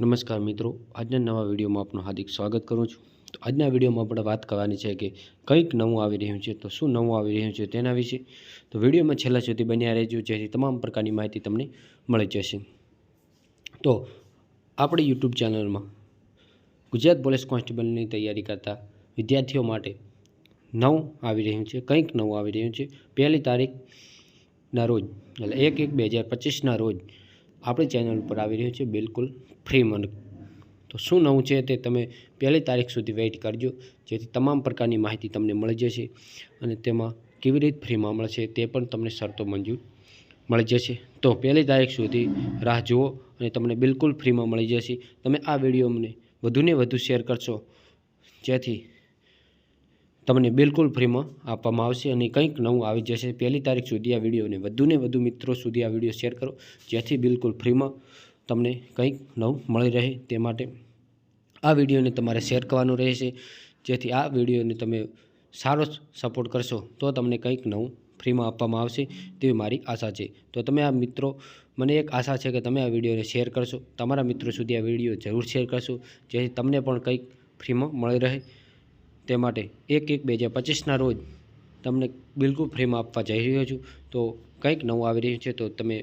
નમસ્કાર મિત્રો, આજના નવા વિડીયોમાં આપનું હાર્દિક સ્વાગત કરું છું. તો આજના વિડીયોમાં આપણે વાત કરવાની છે કે કંઈક નવું આવી રહ્યું છે, તો શું નવું આવી રહ્યું છે તેના વિશે. તો વિડીયોમાં છેલ્લા સુધી બન્યા રહેજો, જેથી તમામ પ્રકારની માહિતી તમને મળી જશે. તો આપણી યુટ્યુબ ચેનલમાં ગુજરાત પોલીસ કોન્સ્ટેબલની તૈયારી કરતા વિદ્યાર્થીઓ માટે નવું આવી રહ્યું છે, કંઈક નવું આવી રહ્યું છે. પહેલી તારીખના રોજ, એટલે એક એક બે હજાર પચીસના રોજ આપણી ચેનલ ઉપર આવી રહ્યું છે, બિલકુલ ફ્રીમાં તો શું નવું છે તે તમે પહેલી તારીખ સુધી વેઇટ કરજો, જેથી તમામ પ્રકારની માહિતી તમને મળી જશે અને તેમાં કેવી રીતે ફ્રીમાં મળશે તે પણ તમને શરતો મંજૂર મળી જશે. તો પહેલી તારીખ સુધી રાહ જુઓ અને તમને બિલકુલ ફ્રીમાં મળી જશે. તમે આ વીડિયો મને વધુને વધુ શેર કરશો. જેથી તમને બિલકુલ ફ્રીમાં આપવામાં આવશે અને કંઈક નવું આવી જશે. પહેલી તારીખ સુધી આ વિડીયોને વધુને વધુ મિત્રો સુધી આ વીડિયો શેર કરો, જેથી બિલકુલ ફ્રીમાં તમને કંઈક નવું મળી રહે તે માટે આ વિડીયોને તમારે શેર કરવાનું રહેશે. જેથી આ વિડીયોને તમે સારો સપોર્ટ કરશો, તો તમને કંઈક નવું ફ્રીમાં આપવામાં આવશે તેવી મારી આશા છે. તો તમે આ મિત્રો, મને એક આશા છે કે તમે આ વિડીયોને શેર કરશો. તમારા મિત્રો સુધી આ વીડિયો જરૂર શેર કરશો, જેથી તમને પણ કંઈક ફ્રીમાં મળી રહે. તે માટે એક એક બે હજાર પચીસના રોજ તમને બિલકુલ ફ્રીમાં આપવા જઈ રહ્યો છું. તો કંઈક નવું આવી રહ્યું છે તો તમે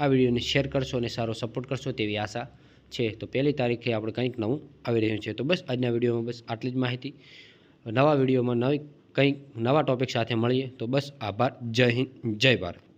આ વિડીયોને શેર કરશો અને સારો સપોર્ટ કરશો તેવી આશા છે. તો પહેલી તારીખે આપણે કંઈક નવું આવી રહ્યું છે. તો બસ આજના વિડીયોમાં બસ આટલી જ માહિતી. નવા વિડીયોમાં નવી કંઈક નવા ટોપિક સાથે મળીએ. તો બસ આભાર. જય હિન્દ. જય ભારત.